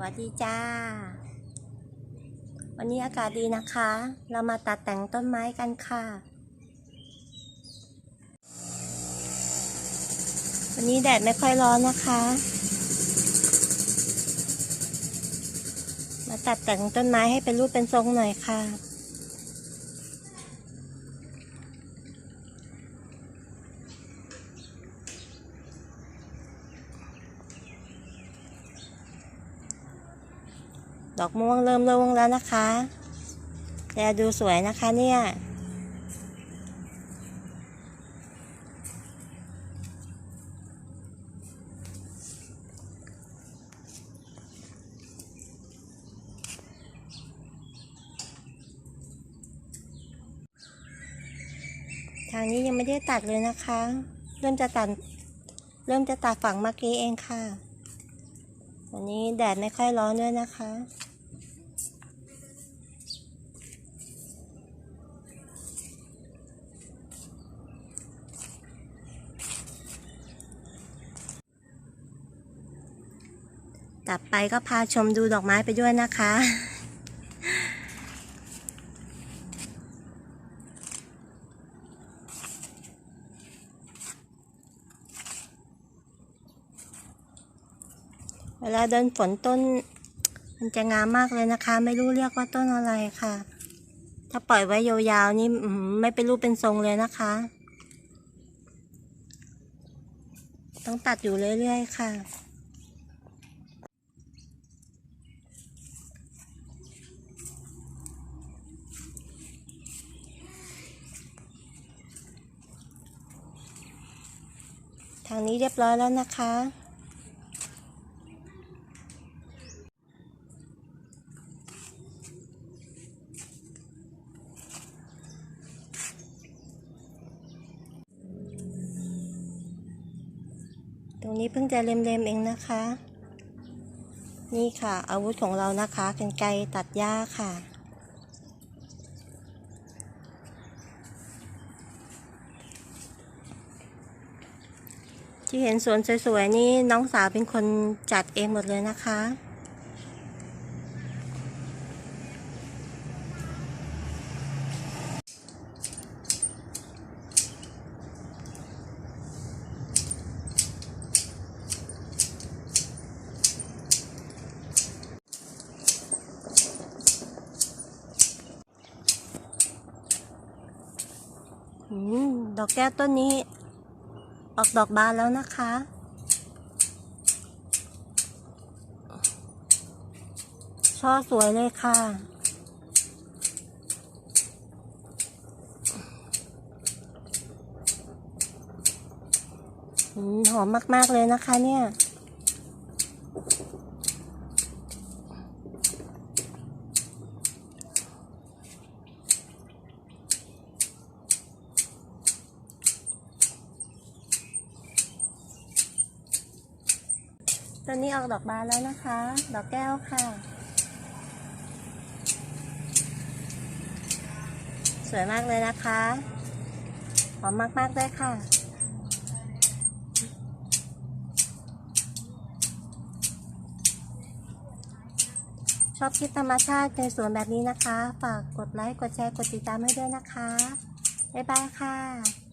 สวัสดีจ้า วันนี้อากาศดีนะคะ เรามาตัดแต่งต้นไม้กันค่ะ วันนี้แดดไม่ค่อยร้อนนะคะ มาตัดแต่งต้นไม้ให้เป็นรูปเป็นทรงหน่อยค่ะ ดอกม่วงเริ่มร่วงแล้วนะคะแต่ดูสวยนะคะเนี่ยทางนี้ยังไม่ได้ตัดเลยนะคะ เริ่มจะตัด เริ่มจะตัดฝั่งเมื่อกี้เองค่ะ วันนี้แดดไม่ค่อยร้อนด้วยนะคะ ตัดไปก็พาชมดูดอกไม้ไปด้วยนะคะ เวลาเดินฝนต้น มันจะงามมากเลยนะคะ ไม่รู้เรียกว่าต้นอะไรค่ะ ถ้าปล่อยไว้ยาวๆนี่ไม่เป็นรูปเป็นทรงเลยนะคะ ต้องตัดอยู่เรื่อยๆค่ะ ทางนี้เรียบร้อยแล้วนะคะ ตรงนี้เพิ่งจะเล็มๆเองนะคะ นี่ค่ะ อาวุธของเรานะคะเป็นไกตัดหญ้าค่ะ ที่เห็นสวนสวยๆนี่น้องสาวเป็นคนจัดเองหมดเลยนะคะอืมดอกแก้วต้นนี้ ออกดอกบานแล้วนะคะ ช่อสวยเลยค่ะอืมหอมมาก ๆ เลยนะคะเนี่ย ตอนนี้ออกดอกบานแล้วนะคะ ดอกแก้วค่ะ สวยมากเลยนะคะหอมมากๆเลยค่ะ ชอบคลิปธรรมชาติในสวนแบบนี้นะคะ ฝากกดไลค์ กดแชร์ กดติดตามให้ด้วยนะคะ บ๊ายบายค่ะ